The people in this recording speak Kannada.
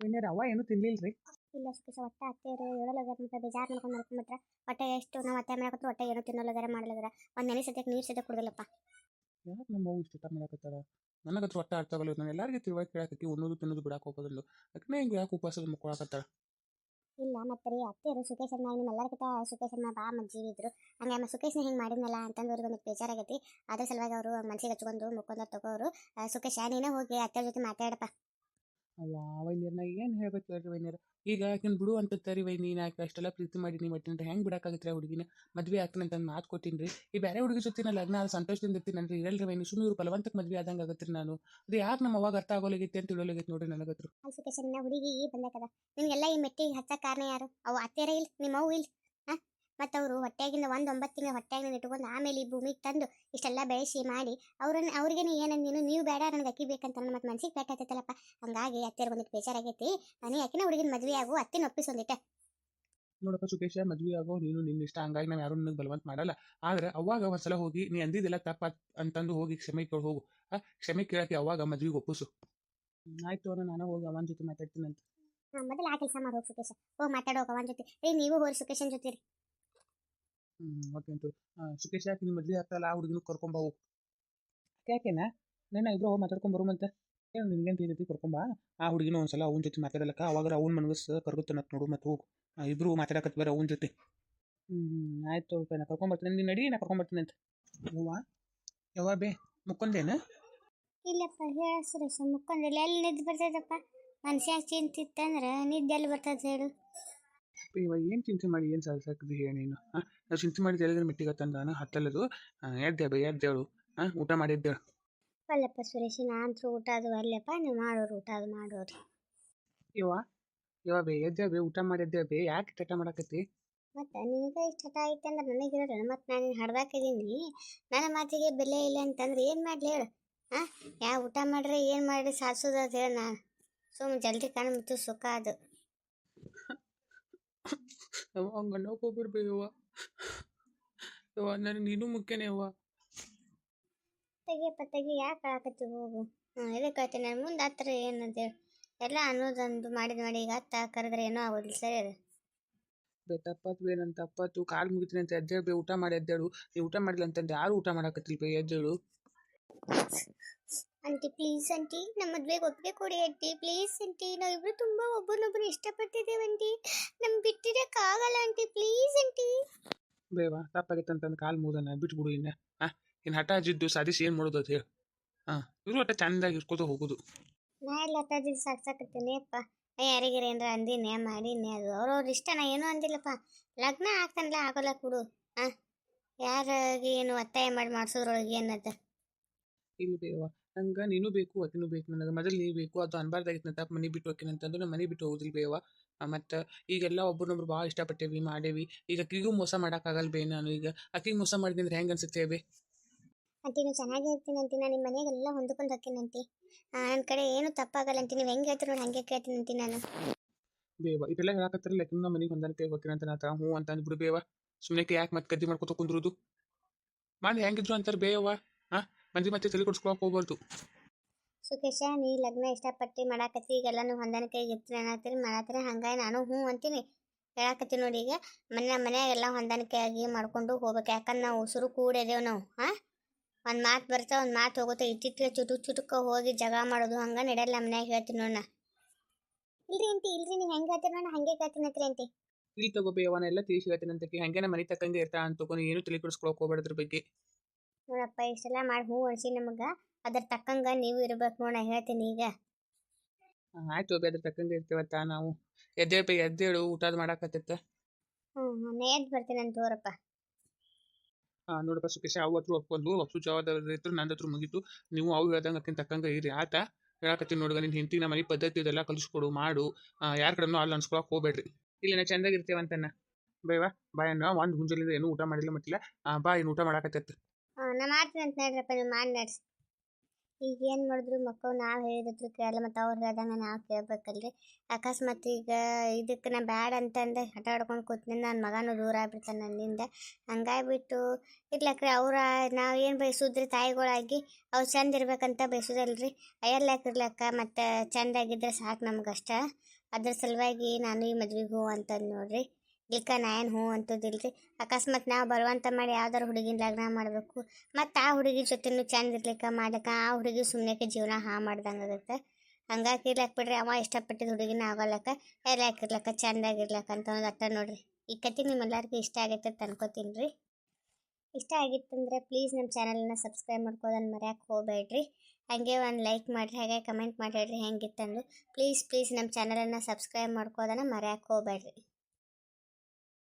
ವಿನಯ್ ಅವ ಏನು ತಿನ್ಲಿಲ್ರಿ? ಇಲ್ಲ ಸುಖ ಒಟ್ಟ ಅತ್ತೆಯರು ಹೇಳೋಲಗಾರ ಮತ್ತೆ ಬೇಜಾರು ಮಾಡ್ಕೊಂಡು ಮಾಡ್ಕೊಂಡ್ಬಿಟ್ರೆ ಹೊಟ್ಟೆ ಎಷ್ಟು ನಾವು ಅತ್ತೆ ಮಾಡಕತ್ರ ಹೊಟ್ಟೆ ಏನೋ ತಿನ್ನೋಲಗಾರ ಮಾಡಲಗಾರ. ಒಂದು ನೆನೆ ಸದ್ಯಕ್ಕೆ ನೀರು ಸದ್ಯಕ್ಕೆ ಕುಡ್ದಿಲ್ಲಪ್ಪ. ಯಾಕೆ ನಮ್ಮ ಅವ್ವ ಇಷ್ಟ ಮಾಡಕತ್ತಾರ ನನಗತ್ರ ಹೊಟ್ಟೆ ಅರ್ಥ ಆಗಲ್ಲ ನಾನು ಎಲ್ಲರಿಗೂ ತಿಳುವಳಿಕೆ ಕೇಳಾಕತ್ತಿ ಉಣ್ಣೋದು ತಿನ್ನೋದು ಬಿಡಕ್ಕೆ ಹೋಗೋದಿಲ್ಲ ಯಾಕಂದ್ರೆ ಹಿಂಗೆ ಯಾಕೆ ಉಪವಾಸದ ಮುಕ್ಕೊಳಕತ್ತಾರ ಇಲ್ಲ ಮತ್ತೆ ರೀ ಅತ್ತೆಯರು ಸುಖೇಶ್ ಮ್ಯಾಗ ನಿಮ್ಮ ಎಲ್ಲರಿಗಿಂತ ಸುಖೇಶನ ಬಾ ಮಜ್ಜಿ ಇದ್ರು. ಹಂಗೆ ನಮ್ಮ ಸುಖೇಶ್ನ ಹಿಂಗೆ ಮಾಡಿದ್ನಲ್ಲ ಅಂತಂದು ಅವ್ರಿಗೆ ಒಂದು ಬೇಜಾರಾಗೈತಿ ಅದ್ರ ಸಲುವಾಗಿ ಅವರು ಮನ್ಸಿಗೆ ಹಚ್ಕೊಂಡು ಮುಕ್ಕೊಂದ ತಗೋರು. ಸುಖೇಶ್ ಸುಖೇಶ ನೀನೇ ಹೋಗಿ ಅತ್ತೆ ಜೊತೆ ಮಾತಾಡಪ್ಪ. ಅವ್ವ ವೈನ್ಯರ್ನ ಏನು ಹೇಳ್ಬೇಕು ಹೇಳ್ರಿ ವೈನ್ಯರ್? ಈಗ ಆಕಿನ ಬಿಡು ಅಂತ ತರಿ ವೈನಿ ಯಾಕೆ ಅಷ್ಟೆಲ್ಲ ಪ್ರೀತಿ ಮಾಡಿ ನೀವು ಮಟ್ಟಿನ ಹೆಂಗ್ ಬಿಡಕ್ಕಾಗತ್ತೆ ಹುಡುಗಿನ? ಮದ್ವೆ ಆಗ್ತಾನೆ ಅಂತ ಮಾತು ಕೊಟ್ಟಿನಿ ಈ ಬೇರೆ ಹುಡುಗಿ ಜೊತೆ ನಾ ಲಗ್ನ ಅದು ಸಂತೋಷದಿಂದ ಇರ್ತೀನಲ್ರಿ ಇರಲ್ರಿ ವೈನಿ ಸುಮ್ಮನೆ ಇವ್ರು ಬಲವಂತಕ್ಕೆ ಮದ್ವೆ ಆದಂಗ ಆಗತ್ರಿ ನಾನು. ಅದು ಯಾಕೆ ನಮ್ಮ ಅವಾಗ ಅರ್ಥ ಆಗೋಲಿಗೈತಿ ಅಂತ ತಿಳೋಲಾಗೈತಿ ನೋಡ್ರಿ ನನಗತ್ರ. ಹುಡುಗಿ ಈ ಬಂದಕದ. ನಿಮ್ಗೆಲ್ಲ ಈ ಮೆಟ್ಟಿ ಹಚ್ಚ ಕಾರಣ ಯಾರು? ಅವು ಅತ್ತೆರ ಇಲ್ಲ ನಿಮ್ಮ ಅವು ಇಲ್ಲ? ಮತ್ತು ಅವರು ಹೊಟ್ಟೆಗಿಂದ ಒಂದು ಒಂಬತ್ತು ತಿಂಗಳ ಹೊಟ್ಟೆಗಿಂದ ಇಟ್ಕೊಂಡು ಆಮೇಲೆ ಈ ಭೂಮಿಗೆ ತಂದು ಇಷ್ಟೆಲ್ಲ ಬೆಳೆಸಿ ಮಾಡಿ ಅವ್ರನ್ನ ಅವ್ರಿಗೇನೆ ಏನಂದಿನ ನೀವು ಬೇಡ ನನಗೆ ಅಕ್ಕಿ ಬೇಕಂತ ನನ್ನ ಮತ್ತೆ ಮನ್ಸಿಗೆ ಪೆಟ್ಟಾತೈತಲ್ಲಪ್ಪ ಹಂಗಾಗಿ ಅತ್ತೆಯರ್ ಬಂದಿಟ್ಟು ಬೇಜಾರಾಗೈತಿ. ನಾನೇ ಯಾಕಿನ ಹುಡುಗಿನ ಮದುವೆ ಆಗು ಅತ್ತಿನ ಒಪ್ಪಿಸೊಂದಿಟ್ಟೆ ನೋಡಪ್ಪ ಸುಖೇಶ ಮದ್ವೆ ಆಗೋ ನೀನು ನಿನ್ನ ಇಷ್ಟ. ಹಂಗಾಗಿ ನಾವು ಯಾರು ನಿನಗೆ ಬಲವಂತ ಮಾಡಲ್ಲ. ಆದ್ರೆ ಅವಾಗ ಒಂದ್ಸಲ ಹೋಗಿ ನೀ ಅಂದಿದ್ದೆಲ್ಲ ತಪ್ಪ ಅಂತಂದು ಹೋಗಿ ಕ್ಷಮೆ ಕೇಳಿ ಹೋಗು. ಆ ಕ್ಷಮೆ ಕೇಳಕ್ಕೆ ಅವಾಗ ಮದ್ವೆಗೆ ಒಪ್ಪಿಸು. ಆಯ್ತು ಅವನು ನಾನು ಹೋಗಿ ಅವನ ಜೊತೆ ಮಾತಾಡ್ತೀನಿ ಅಂತ. ಹಾಂ ಮೊದಲು ಆ ಕೆಲಸ ಮಾಡೋ ಸುಕೇಶ. ಸುಖೇಶ ಹೋಗಿ ಮಾತಾಡೋ ಅವನ ಜೊತೆ. ಏ ನೀವು ಹೋಗಿ ಸುಖೇಶನ್ ಜೊತೆ ರೀ ಹ್ಮ್ ಓಕೆ ಅಂತ ಸುಖೇಶ ಯಾಕೆ ನಿಮ್ಮ ಮದ್ವೆ ಆಗ್ತಲ್ಲ ಆ ಹುಡುಗಿನ ಕರ್ಕೊಂಬ ಹೋಗು. ಯಾಕೆನಾ? ನಾನು ಇಬ್ರು ಹೋಗಿ ಮಂತೆ ಬರುಮಂತ ಏನು ನಿನ್ಗೇನು ತಿಳಿದೈತಿ ಕರ್ಕೊಂಬ. ಆ ಹುಡುಗಿನ ಒಂದ್ಸಲ ಅವನ ಜೊತೆ ಮಾತಾಡಲಕ್ಕ. ಅವಾಗ ಅವ್ನ ಮನಗಸ್ ಕರ್ಗುತ್ತಾನತ್ ನೋಡು ಮತ್ತು ಹೋಗು. ಇಬ್ರು ಮಾತಾಡಕತ್ ಬೇರೆ ಅವನ ಜೊತೆ. ಹ್ಞೂ ಹ್ಞೂ ಆಯ್ತು ಓಕೆ ನಾ ಕರ್ಕೊಂಬರ್ತೀನಿ ನೀನು ನಡಿ ನಾ ಕರ್ಕೊಂಬರ್ತೀನಿ ಅಂತ. ಯವ್ವ? ಯವ್ವ ಬೇ ಮುಕ್ಕೊಂದೇನ ಇಲ್ಲಪ್ಪ ಹೇಳ ಸುರೇಶ ಮುಕ್ಕೊಂಡಿಲ್ಲ ಎಲ್ಲಿ ನಿದ್ದೆ ಬರ್ತೈತಪ್ಪ ಮನುಷ್ಯ ಚಿಂತಿತ್ತಂದ್ರೆ ನಿದ್ದೆ ಎಲ್ಲಿ ಬರ್ತದೆ ಹೇಳು. ಇವ ಏನು ಚಿಂತೆ ಮಾಡಿ ಏನು ಸಾಧಿಸಾಕಿದ್ವಿ ಹೇಳಿ ನೀನು? ಹಾಂ? ನಾವು ಚಿಂತೆ ಮಾಡಿದ್ದು ಹೇಳಿದ್ರೆ ಮಿಟ್ಟಿಗೆ ತಂದಾನ ಹತ್ತಲ್ಲದು. ಎದ್ದೆ ಬೈ ಎದ್ದೇಳು ಹಾಂ ಊಟ ಮಾಡಿದ್ದೇಳು ಅಲ್ಲಪ್ಪ ಸುರೇಶ್ ನಾನು ಊಟ ಅದು ಅಲ್ಲಪ್ಪ ನೀವು ಮಾಡೋರು ಊಟ ಅದು ಮಾಡೋರು. ಇವ ಇವ ಬೇ ಎದ್ದೆ ಬೇ ಊಟ ಮಾಡಿದ್ದೆ ಬೇ ಯಾಕೆ ಚಟ ಮಾಡಕತ್ತಿ? ಮತ್ತೆ ನಿನಗೆ ಈ ಚಟ ಐತೆ ಅಂದ್ರೆ ನನಗಿರೋಲ್ಲ ಮತ್ತೆ ನಾನು ಹಡ್ದಾಕಿದ್ದೀನಿ ನನ್ನ ಮಾತಿಗೆ ಬೆಲೆ ಇಲ್ಲ ಅಂತಂದ್ರೆ ಏನು ಮಾಡಲಿ ಹೇಳು? ಹಾಂ? ಯಾವ ಊಟ ಮಾಡ್ರಿ ಏನು ಮಾಡ್ರಿ ಸಾಧಿಸೋದು ಅದು ಹೇಳ ನಾನು ಸುಮ್ಮನೆ ಜಲ್ದಿ ಕಾಣ್ಬಿಟ್ಟು ಸುಖ ಅದು. ಯವ್ವ ಹಂಗೆ ಅನ್ನೋಕೆ ಹೋಗ್ಬಿಡ್ಬೇ ಯವ್ವ. ಯವ್ವ ನನಗೆ ನೀನು ಮುಖ್ಯನೇ ಯವ್ವ. ತೆಗಿಯಪ್ಪ ತೆಗಿ ಯಾಕೆ ಆಕತ್ತಿ ಹೋಗು? ಹ್ಞೂ ಇದಕ್ಕೆ ಹೇಳ್ತೀನಿ ನಾನು ಮುಂದೆ ಹತ್ರ ಏನಂತ ಎಲ್ಲ ಅನ್ನೋದೊಂದು ಮಾಡಿದ್ ಮಾಡಿ ಈಗ ಹತ್ತ ಕರೆದ್ರೆ ಏನೋ ಆಗೋದಿಲ್ಲ. ಸರಿ ಅದು ಬೇ ತಪ್ಪತ್ತು ಬೇ ನನ್ನ ತಪ್ಪತ್ತು ಕಾಲು ಮುಗಿತೀನಿ ಅಂತ ಎದ್ದೇಳು ಬೇ ಊಟ ಮಾಡಿ ಎದ್ದೇಳು. ನೀ ಊಟ ಮಾಡಿಲ್ಲ ಅಂತಂದು ಯಾರು ಊಟ ಮಾಡಕತ್ತಿಲ್ಲ ಬೇ ಎದ್ದೇಳು? ಆಂಟಿ ಪ್ಲೀಸ್ ಆಂಟಿ ನಮ್ಮ ಮದುವೆಗೆ ಒಪ್ಪಿಗೆ ಕೊಡಿ ಆಂಟಿ ಪ್ಲೀಸ್ ಆಂಟಿ ನಾವಿಬ್ರು ತುಂಬಾ ಒಬ್ಬರನ್ನೊಬ್ರು ಇಷ್ಟಪಡ್ತಿದ್ದೇವೆ ಆಂಟಿ ನಮ್ ಬಿಟ್ಟಿರಕ್ಕಾಗಲ್ಲ ಆಂಟಿ ಪ್ಲೀಸ್ ಆಂಟಿ ಬೇವಾ ತಪ್ಪಾಗಿತ್ತು ಅಂತಂದು ಕಾಲು ಮುಗ್ದನ ಬಿಟ್ಬಿಡು ಇನ್ನ. ಹಾಂ ಇನ್ನು ಹಠ ಜಿದ್ದು ಸಾಧಿಸಿ ಏನು ಮಾಡೋದು ಅಂತ ಹೇಳಿ. ಹಾಂ ಇವರು ಒಟ್ಟು ಚಂದಾಗಿ ಇಟ್ಕೋತ ಹೋಗೋದು. ನಾ ಎಲ್ಲ ಹತ್ತಾದಿ ಸಾಕ್ಸಾಕತ್ತೀನಿ ಅಪ್ಪ. ಯಾರಿಗಾರ ಏನಾರ ಅಂದಿನೇ ಮಾಡಿನೇ ಅದು ಅವ್ರವ್ರ ಇಷ್ಟ ನಾ ಏನೂ ಅಂದಿಲ್ಲಪ್ಪ. ಲಗ್ನ ಆಗ್ತಾನಲ್ಲ ಆಗೋಲ್ಲ ಕೊಡು. ಹಾಂ ಯಾರಿಗೆ ಏನು ಒತ್ತಾಯ ಮಾಡಿ ಮಾಡಿಸೋದ್ರೊಳಗೆ ಏನದ? ಇಲ್ಲಿ ಬೇವ ನಂಗೆ ನೀನು ಬೇಕು ಅಕಿನೂ ಬೇಕು ನನಗೆ ಮೊದಲು ನೀ ಬೇಕು ಅದು ಅನ್ಬಾರ್ದಾಗಿತ್ತು ತಪ್ಪ ಮನೆ ಬಿಟ್ಟು ಹೋಗ್ತೀನಿ ನಮ್ಮ ಮನೆ ಬಿಟ್ಟು ಹೋಗುದಿಲ್ಲ ಬೇವ ಮತ್ತು ಈಗೆಲ್ಲ ಒಬ್ಬರನ್ನೊಬ್ರು ಭಾಳ ಇಷ್ಟಪಟ್ಟೇವಿ ಮಾಡೇವಿ. ಈಗ ಅಕ್ಕಿಗೂ ಮೋಸ ಮಾಡೋಕ್ಕಾಗಲ್ಲ ಬೇ ನಾನು ಈಗ. ಅಕ್ಕಿಗೆ ಮೋಸ ಮಾಡಿದೆ ಅಂದ್ರೆ ಹೆಂಗೆ ಅನ್ಸುತ್ತೆ ಬೇ? ಅಂಟಿ ನೀವು ಚೆನ್ನಾಗಿ ಇರ್ತೀನಿ ಅಂತ ನಾನು ನಿಮ್ಮ ಮನೆಗೆಲ್ಲ ಹೊಂದ್ಕೊಂಡು ಹೋಗ್ತೀನಿ ಅಂಟಿ ನನ್ನ ಕಡೆ ಏನು ತಪ್ಪಾಗಲ್ಲ ಅಂತ ನೀವು ಹೆಂಗೆ ಹೇಳ್ತೀರೋ ಹಂಗೆ ಕೇಳ್ತೀನಿ ಅಂತ ನಾನು. ಬೇವ ಇದೆಲ್ಲ ಹೇಳಕತ್ತಿರಲ್ಲ ಅಕ್ಕಿನ ನಮ್ಮ ಮನೆಗೆ ಹೊಂದಾಣಿಕೆ ಅಂತ ನಾ ಹ್ಞೂ ಅಂತ ಅಂದ್ಬಿಡು ಬೇವ ಸುಮ್ಮನೆ ಯಾಕೆ ಮತ್ತೆ ಕದ್ದಿ ಮಾಡ್ಕೊತ ಕುಂದ್ರುದು? ಮಾಡಿ ಹೆಂಗಿದ್ರು ಅಂತಾರೆ ಬೇವ ಹಾಂ ಮಂದಿ ಮತ್ತೆ ತಲೆ ಕೊಡ್ಸ್ಕೊಳಕ್ ಹೋಗ್ಬಾರ್ದು. ಸುಖೇಶ ನೀ ಲಗ್ನ ಇಷ್ಟಪಟ್ಟು ಮಾಡಾಕತ್ತಿ ಈಗೆಲ್ಲ ನೀವು ಹೊಂದಾಣಿಕೆ ಇರ್ತೀನಿ ಅನ್ನತ್ತೀರಿ ಮಾಡತ್ತೀರಿ ಹಂಗಾಗಿ ನಾನು ಹ್ಞೂ ಅಂತೀನಿ. ಹೇಳಾಕತ್ತೀನಿ ನೋಡಿ ಈಗ ಮನೆ ಮನೆಯಾಗೆಲ್ಲ ಹೊಂದಾಣಿಕೆ ಆಗಿ ಮಾಡ್ಕೊಂಡು ಹೋಗ್ಬೇಕು ಯಾಕಂದ್ರೆ ನಾವು ಉಸಿರು ಕೂಡಿದೇವು ನಾವು ಹಾಂ? ಒಂದು ಮಾತು ಬರ್ತಾ ಒಂದು ಮಾತು ಹೋಗುತ್ತೆ ಇತ್ತಿತ್ತಲೆ ಚುಟುಕ್ ಚುಟುಕ ಹೋಗಿ ಜಗಳ ಮಾಡೋದು ಹಂಗೆ ನಡೆಯಲ್ಲ ಮನ್ಯಾಗ ಹೇಳ್ತೀನಿ ನೋಡ ಇಲ್ರಿ ಅಂತಿ ಇಲ್ರಿ ನೀವು ಹೆಂಗೆ ಹೇಳ್ತೀರಿ ನೋಡ ಹಂಗೆ ಕೇಳ್ತೀನಿ ಅಂತ್ರಿ ಅಂತ ಇಲ್ಲಿ ತಗೋಬೇ ಅವನೆಲ್ಲ ನಾ ಎಲ್ಲ ತಿಳಿಸಿ ಹೇಳ್ತೀನಿ ಅಂತ ಹಂಗೆ ನಮ್ಮ ಮನೆ ತಕ್ಕಂಗೆ ಇರ್ತಾ ಅಂತ ತಗೊಂಡು ಏನು ತಲೆ ಕೊಡಿಸ್ಕೊಳಕ್ ಹೋಗ್ಬೇಡ್ದ್ರ ಬಗ್ಗೆ. ನೋಡಪ್ಪ ಇಷ್ಟೆಲ್ಲ ಮಾಡಿ ಹೂ ಅನ್ಸಿ ನಮಗೆ ಅದ್ರ ತಕ್ಕಂಗ ನೀವು ಇರ್ಬೇಕು ನೋಡ ಹೇಳ್ತೀನಿ ಈಗ. ಆಯ್ತು ಅದ್ರ ತಕ್ಕಂಗ ಇರ್ತೀವತ್ತ ನಾವು. ಎದ್ದೇಳಪ್ಪ ಎದ್ದೇಳು ಊಟದ ಮಾಡಾಕತ್ತ ಹ್ಞೂ ಎದ್ದು ಬರ್ತೀನಿ ಅಂತ ತೋರಪ್ಪ. ಹಾಂ ನೋಡಪ್ಪ ಸುಖೇಶ ಅವು ಹತ್ರ ಒಪ್ಕೊಂಡು ಒಪ್ಸು ಜವಾದ ಇತ್ತು ನಂದು ಹತ್ರ ಮುಗೀತು. ನೀವು ಅವು ಹೇಳ್ದಂಗೆ ಅಕ್ಕಿನ ತಕ್ಕಂಗೆ ಇರಿ ಆತ ಹೇಳಕತ್ತೀನಿ ನೋಡುವ ನಿನ್ನ ಹಿಂತಿ ನಮ್ಮ ಮನೆ ಪದ್ಧತಿ ಇದೆಲ್ಲ ಕಲಿಸ್ಕೊಡು ಮಾಡು. ಯಾರ ಕಡೆನೂ ಅಲ್ಲಿ ಅನ್ಸ್ಕೊಳಕ್ ಹೋಗ್ಬೇಡ್ರಿ. ಇಲ್ಲ ನಾ ಚಂದಾಗಿ ಇರ್ತೇವಂತನ್ನ ಬೇವಾ? ಬಾಯ್ ಅನ್ನ ಒಂದು ಮುಂಜಾನೆ ಏನೂ ಊಟ ಮಾಡಿಲ್ಲ ಮತ್ತಿಲ್ಲ. ಬಾ ಏನು ಊಟ ಮಾಡಾಕತ್ತೈತೆ ನಾ ಮಾಡ್ತೀನಿ ಅಂತ ನೋಡ್ರಪ್ಪ ನೀವು ಮಾಡಿ ನಡ್ಸಿ. ಈಗ ಏನು ಮಾಡಿದ್ರು ಮಕ್ಕಳು ನಾವು ಹೇಳಿದ್ರು ಕೇಳಲ್ಲ ಮತ್ತು ಅವ್ರು ಹೇಳ್ದಂಗೆ ನಾವು ಕೇಳ್ಬೇಕಲ್ರಿ. ಅಕಸ್ಮಾತ್ ಈಗ ಇದಕ್ಕೆ ನಾ ಬ್ಯಾಡ ಅಂತಂದೆ ಆಟ ಆಡ್ಕೊಂಡು ಕೂತಿನ ನನ್ನ ಮಗನೂ ದೂರ ಆಗ್ಬಿಡ್ತಾನೆ ನನ್ನಿಂದ. ಹಂಗಾಗ್ಬಿಟ್ಟು ಇರ್ಲಕ್ರಿ ಅವ್ರ ನಾವು ಏನು ಬಯಸಿದ್ರಿ ತಾಯಿಗಳಾಗಿ ಅವ್ರು ಚಂದ ಇರ್ಬೇಕಂತ ಬಯಸೋದಲ್ರಿ. ಅಯ್ಯರ್ಲಾಕ ಇರ್ಲಕ್ಕ ಮತ್ತು ಚಂದಾಗಿದ್ದರೆ ಸಾಕು ನಮ್ಗಷ್ಟ. ಅದ್ರ ಸಲುವಾಗಿ ನಾನು ಈ ಮದ್ವೆಗೆ ಹೋ ಅಂತಂದು ನೋಡ್ರಿ. ಇಲ್ಕ ನಾ ಏನು ಹ್ಞೂ ಅಂತದಿಲ್ರಿ ಅಕಸ್ಮಾತ್ ನಾವು ಬರುವಂತ ಮಾಡಿ ಯಾವ್ದಾರು ಹುಡುಗಿನ ಲಗ್ನ ಮಾಡಬೇಕು. ಮತ್ತು ಆ ಹುಡುಗಿ ಜೊತೆನೂ ಚಂದ ಇರ್ಲಿಕ್ಕೆ ಮಾಡ್ಲಿಕ್ಕೆ, ಆ ಹುಡುಗಿ ಸುಮ್ಮನೆ ಜೀವನ ಹಾ ಮಾಡ್ದಂಗೆ ಆಗುತ್ತೆ. ಹಂಗಾಗಿ ಇರ್ಲಕ್ ಬಿಡ್ರಿ ಅವ ಇಷ್ಟಪಟ್ಟಿದ್ದು ಹುಡುಗಿನ ಆಗೋಲಕ್ಕ ಎಲ್ಲ ಹಾಕಿರ್ಲಕ್ಕ ಚಂದಾಗಿರ್ಲಕ್ಕ ಅಂತ ಒಂದು ಅಟ್ಟ ನೋಡ್ರಿ. ಈ ಕತೆ ನಿಮ್ಮೆಲ್ಲರಿಗೂ ಇಷ್ಟ ಆಗೈತೆ ಅಂತ ಅನ್ಕೋತೀನಿ ರೀ ಇಷ್ಟ ಆಗಿತ್ತಂದ್ರೆ ಪ್ಲೀಸ್ ನಮ್ಮ ಚಾನಲನ್ನ ಸಬ್ಸ್ಕ್ರೈಬ್ ಮಾಡ್ಕೋದನ್ನು ಮರ್ಯಾಕೆ ಹೋಗಬೇಡ್ರಿ. ಹಾಗೆ ಒಂದು ಲೈಕ್ ಮಾಡಿರಿ, ಹಾಗೆ ಕಮೆಂಟ್ ಮಾಡಿ ಹೇಳ್ರಿ ಹೆಂಗಿತ್ತಂದು. ಪ್ಲೀಸ್ ಪ್ಲೀಸ್ ನಮ್ಮ ಚಾನಲನ್ನು ಸಬ್ಸ್ಕ್ರೈಬ್ ಮಾಡ್ಕೋದನ್ನ ಮರ್ಯಾಕೆ ಹೋಗಬೇಡ್ರಿ.